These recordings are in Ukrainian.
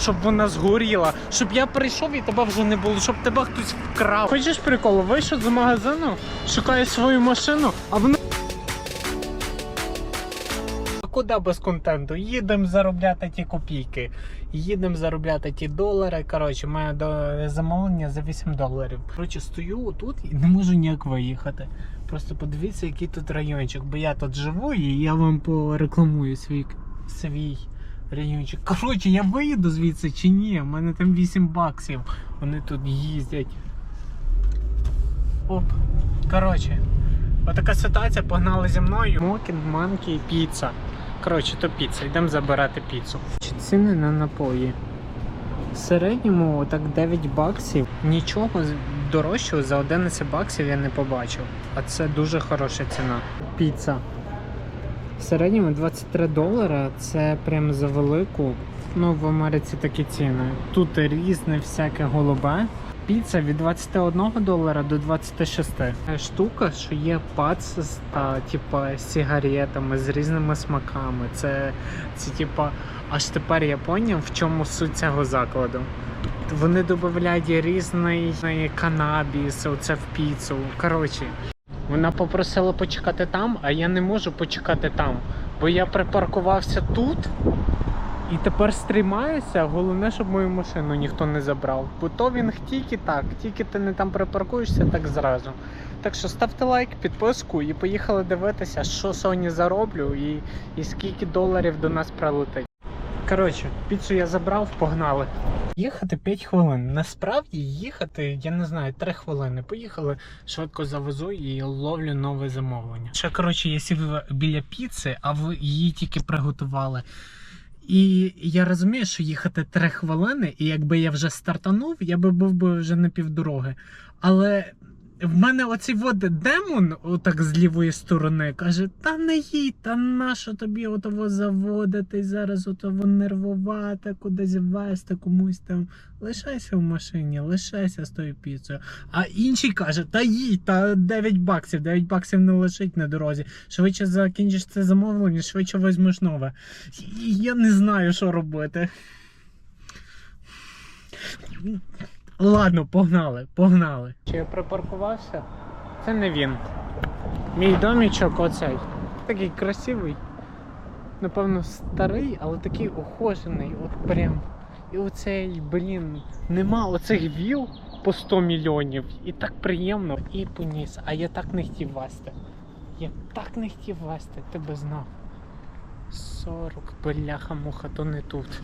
щоб вона згоріла, щоб я прийшов і тебе вже не було, щоб тебе хтось вкрав. Хочеш прикол? Вийшов з магазину, шукаєш свою машину, а вона. Куди без контенту? Їдемо заробляти ті копійки. Їдемо заробляти ті долари. Коротше, до замовлення за 8 доларів. Коротше, стою тут і не можу ніяк виїхати. Просто подивіться, який тут райончик, бо я тут живу і я вам порекламую свій, свій райончик. Коротше, я виїду звідси чи ні? У мене там 8 баксів. Вони тут їздять. Оп. Коротше, отака ситуація, погнали зі мною. Мокін, манкі, піца. Коротше, то піца, йдемо забирати піцу. Ціни на напої. В середньому так 9 баксів. Нічого дорожчого за 11 баксів я не побачив. А це дуже хороша ціна. Піца. В середньому 23 долара це прям за велику. Ну, в Америці такі ціни. Тут різне всяке голубе. Піца від 21 долара до 26. Штука, що є пац з та, типа, сигаретами з різними смаками. Це, це типа, аж тепер я поняв, в чому суть цього закладу. Вони додають різний канабіс, оце в піцу. Коротше, вона попросила почекати там, а я не можу почекати там. Бо я припаркувався тут і тепер стрімаюся. Головне, щоб мою машину ніхто не забрав. Бо то він тільки так, тільки ти не там припаркуєшся, так зразу. Так що ставте лайк, підписку і поїхали дивитися, що сьогодні зароблю і, і скільки доларів до нас прилетить. Коротше, піцу я забрав, погнали. Їхати 5 хвилин. Насправді їхати, я не знаю, 3 хвилини. Поїхали, швидко завезу і ловлю нове замовлення. Ще коротше, я сів біля піци, а ви її тільки приготували. І я розумію, що їхати 3 хвилини, і якби я вже стартанув, я би був би вже на півдороги. Але в мене оцей от демон, отак з лівої сторони, каже: Та не їдь, та нащо тобі отого заводити, зараз отого нервувати, кудись вести комусь там. Лишайся в машині, лишайся з тою піцею. А інший каже: Та їдь, та 9 баксів, 9 баксів не лежить на дорозі. Швидше закінчиш це замовлення, швидше візьмеш нове. Я не знаю, що робити. Ладно, погнали, погнали. Чи я припаркувався? Це не він. Мій домічок оцей. Такий красивий. Напевно, старий, але такий ухожений. От прям. І оцей, блін, нема оцих віл по 100 мільйонів. І так приємно. І поніс. А я так не хотів вести. Я так не хотів вести, ти би знав. 40, бляха-муха, то не тут.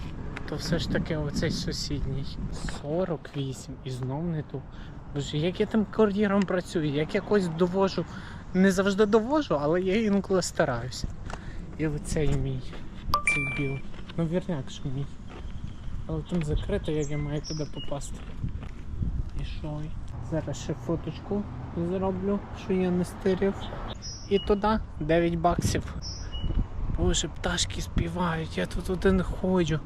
То все ж таки оцей сусідній. 48 і знов не тут. Боже, як я тим кур'єром працюю, як якось довожу. Не завжди довожу, але я інколи стараюся. І оцей мій. Цей білий. Ну вірняк, що мій. Але там закрито, як я маю туди попасти. І що? Зараз ще фоточку зроблю, що я не стирив. І туди 9 баксів. Боже, пташки співають, я тут один ходжу.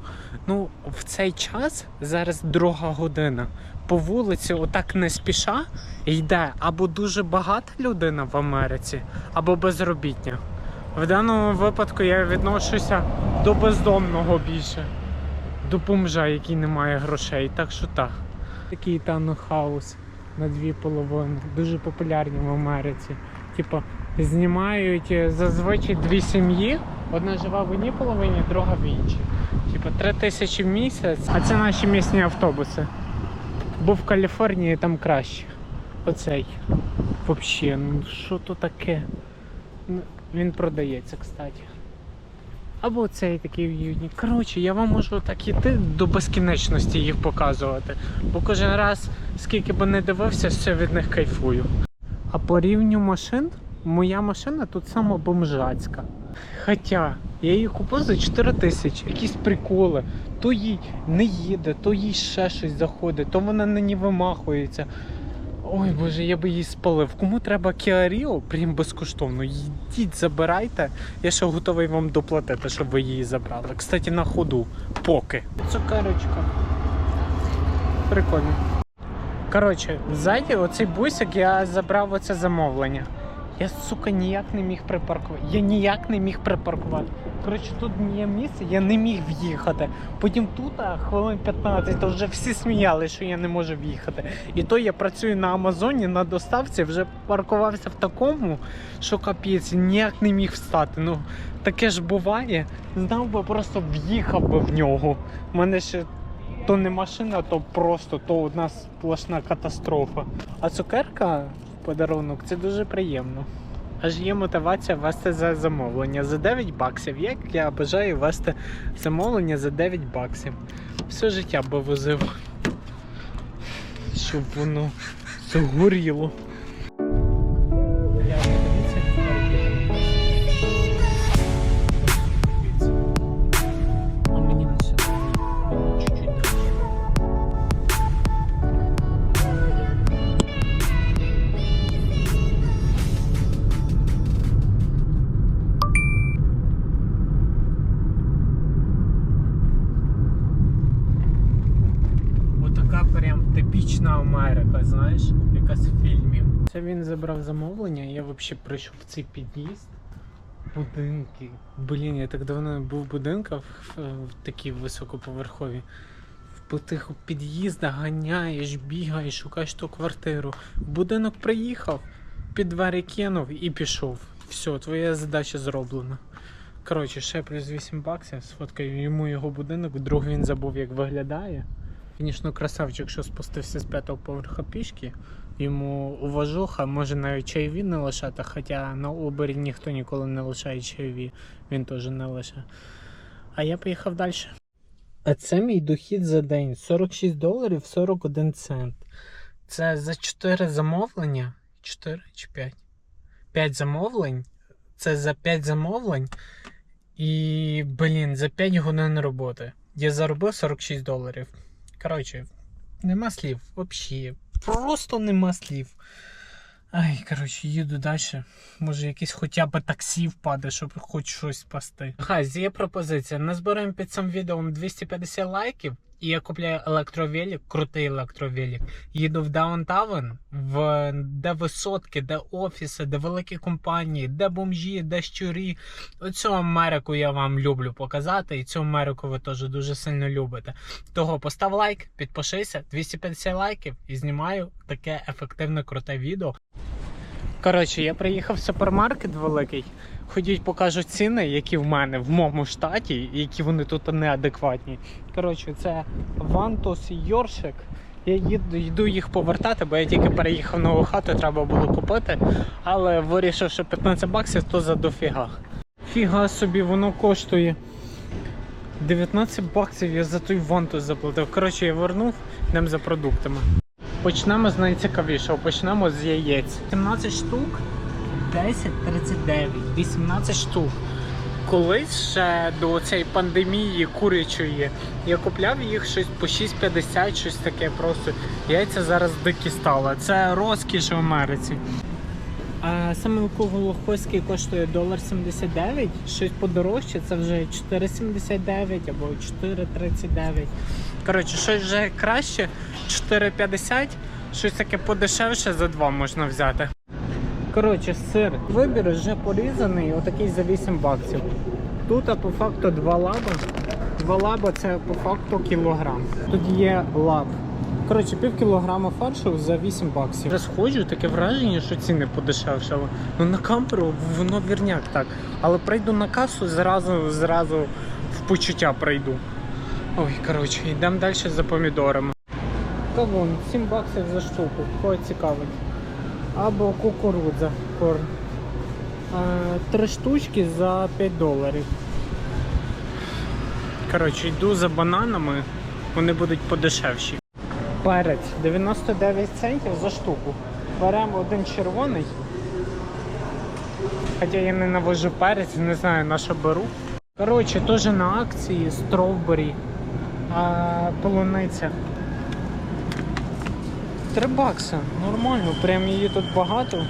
Ну, в цей час зараз друга година. По вулиці, отак не спіша, йде або дуже багата людина в Америці, або безробітня. В даному випадку я відношуся до бездомного більше, до бомжа, який не має грошей. Так що так. Такий таунхаус на дві половини. Дуже популярні в Америці. Типа, знімають е, зазвичай дві сім'ї. Одна живе в одній половині, друга в іншій. Типа три тисячі в місяць, а це наші місні автобуси. Бо в Каліфорнії там краще. Оцей. Взагалі, ну що то таке? Ну, Він продається, кстати. Або цей такий уютний. Коротше, я вам можу так іти до безкінечності їх показувати. Бо кожен раз, скільки би не дивився, все від них кайфую. А по рівню машин, моя машина тут сама бомжацька. Хоча я її купив за 4 тисячі. Якісь приколи. То їй не їде, то їй ще щось заходить, то вона на ній вимахується. Ой боже, я би її спалив. Кому треба Rio, прям безкоштовно. Йдіть, забирайте. Я ще готовий вам доплатити, щоб ви її забрали. Кстати, на ходу. Поки. Цукерочка. Прикольно. Коротше, ззаді оцей бусик я забрав оце замовлення. Я, сука, ніяк не міг припаркувати. Я ніяк не міг припаркувати. Коротше, тут є місце, я не міг в'їхати. Потім тут а, хвилин 15, то вже всі сміялися, що я не можу в'їхати. І то я працюю на Амазоні на доставці, вже паркувався в такому, що капець, ніяк не міг встати. Ну, таке ж буває. Знав би, просто в'їхав би в нього. У мене ще то не машина, то просто то одна сплошна катастрофа. А цукерка подарунок це дуже приємно. Аж є мотивація вести за замовлення за 9 баксів. Як я бажаю вести замовлення за 9 баксів. Все життя би возив, щоб воно загоріло. Це він забрав замовлення, я взагалі прийшов в цей під'їзд. Будинки. Блін, я так давно був в будинках в, в такі високоповерхові. По тих під'їздах ганяєш, бігаєш, шукаєш ту квартиру. Будинок приїхав, під двері кинув і пішов. Все, твоя задача зроблена. Коротше, ще плюс 8 баксів, сфоткаю йому його будинок, вдруг він забув, як виглядає. Звісно, красавчик, що спустився з п'ятого поверха пішки. Йому уважуха, може навіть чайові не лишати, хоча на Убері ніхто ніколи не лишає чайові, він теж не лише. А я поїхав далі. А це мій дохід за день 46 доларів 41 цент. Це за 4 замовлення. 4 чи 5? 5 замовлень. Це за 5 замовлень. І, блін, за 5 годин роботи. Я заробив 46 доларів. Коротше, нема слів, взагалі. Просто нема слів. Ай, коротше, їду далі. Може, якесь хоча б таксі впаде, щоб хоч щось спасти. Хай, є пропозиція. Назберемо під цим відео 250 лайків. І я купляю електровелик, крутий електровелик. Їду в даунтаун, в де висотки, де офіси, де великі компанії, де бомжі, де щурі. Оцю Америку я вам люблю показати, і цю Америку ви теж дуже сильно любите. Того постав лайк, підпишися, 250 лайків і знімаю таке ефективне круте відео. Коротше, я приїхав в супермаркет великий. Ходіть, покажу ціни, які в мене в моєму штаті, і які вони тут неадекватні. Коротше, це Вантус Йоршик. Я їду, йду їх повертати, бо я тільки переїхав в нову хату, треба було купити. Але вирішив, що 15 баксів то за дофіга. Фіга собі, воно коштує 19 баксів я за той вантус заплатив. Коротше, я вернув, йдемо за продуктами. Почнемо з найцікавішого, почнемо з яєць. 17 штук, 10,39, 18 штук. Колись ще до цієї пандемії курячої я купляв їх щось по 6,50, щось таке просто. Яйця зараз дикі стали. Це розкіш в Америці. А саме Волохойський коштує 1,79, щось подорожче, це вже 4,79 або 4,39. Коротше, щось вже краще, 4,50, щось таке подешевше за 2 можна взяти. Коротше, сир. Вибір вже порізаний, отакий за 8 баксів. Тут по факту 2 лаба. 2 лаба це по факту кілограм. Тут є лаб. Коротше, пів кілограма фаршу за 8 баксів. Розходжу, таке враження, що ціни подешевшали. Ну на камеру воно вірняк так. Але прийду на касу, зразу, зразу в почуття прийду. Ой, коротше, йдемо далі за помідорами. Кавун, 7 баксів за штуку, кого цікавить. Або кукурудза. корм. Три штучки за 5 доларів. Коротше, йду за бананами, вони будуть подешевші. Перець 99 центів за штуку. Беремо один червоний. Хоча я не навожу перець, не знаю на що беру. Коротше, теж на акції стровбері, полуниця. 3 бакса, нормально, прям її тут багато.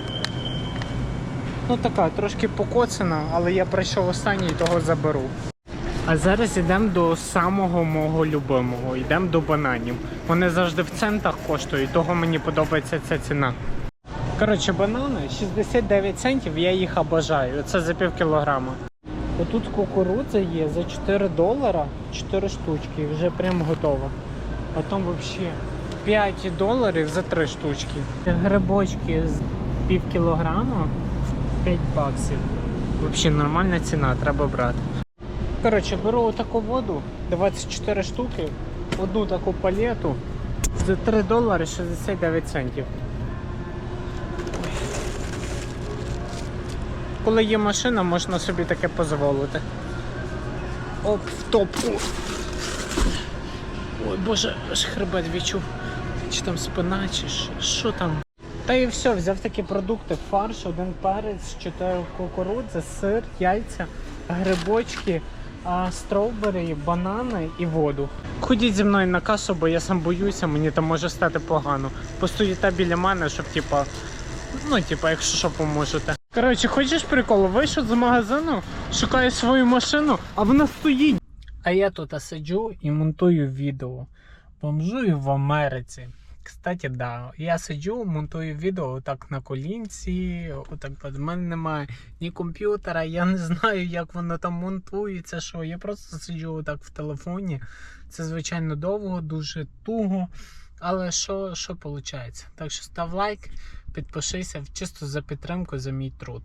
Ну така, трошки покоцана, але я прийшов останній, того заберу. А зараз йдемо до самого мого любимого. Йдемо до бананів. Вони завжди в центах коштують, того мені подобається ця ціна. Коротше, банани 69 центів, я їх обожаю. Це за пів кілограма. Отут кукурудза є за 4 долара 4 штучки, вже прям готова. Потім взагалі 5 доларів за 3 штучки. Грибочки з пів кілограма 5 баксів. Взагалі нормальна ціна, треба брати. Коротше, беру таку воду, 24 штуки, одну таку палету за 3 долари 69 центів. Коли є машина, можна собі таке дозволити. Оп, в топку. Ой, боже, аж хребет відчув. Чи там спина, що- там. Та і все, взяв такі продукти: фарш, один перець, чотири кукурудзи, сир, яйця, грибочки, а, банани і воду. Ходіть зі мною на касу, бо я сам боюся, мені там може стати погано. Постоїте біля мене, щоб типа. Ну, типа, якщо що поможете. Коротше, хочеш прикол? Вийшов з магазину, шукаю свою машину, а вона стоїть. А я тут сиджу і монтую відео. Бомжую в Америці. Кстати, да. Я сиджу, монтую відео так на колінці. Отак в мене немає ні комп'ютера, я не знаю, як воно там монтується. Що я просто сиджу так в телефоні. Це звичайно довго, дуже туго. Але що, що виходить? Так що став лайк, підпишися чисто за підтримку за мій труд.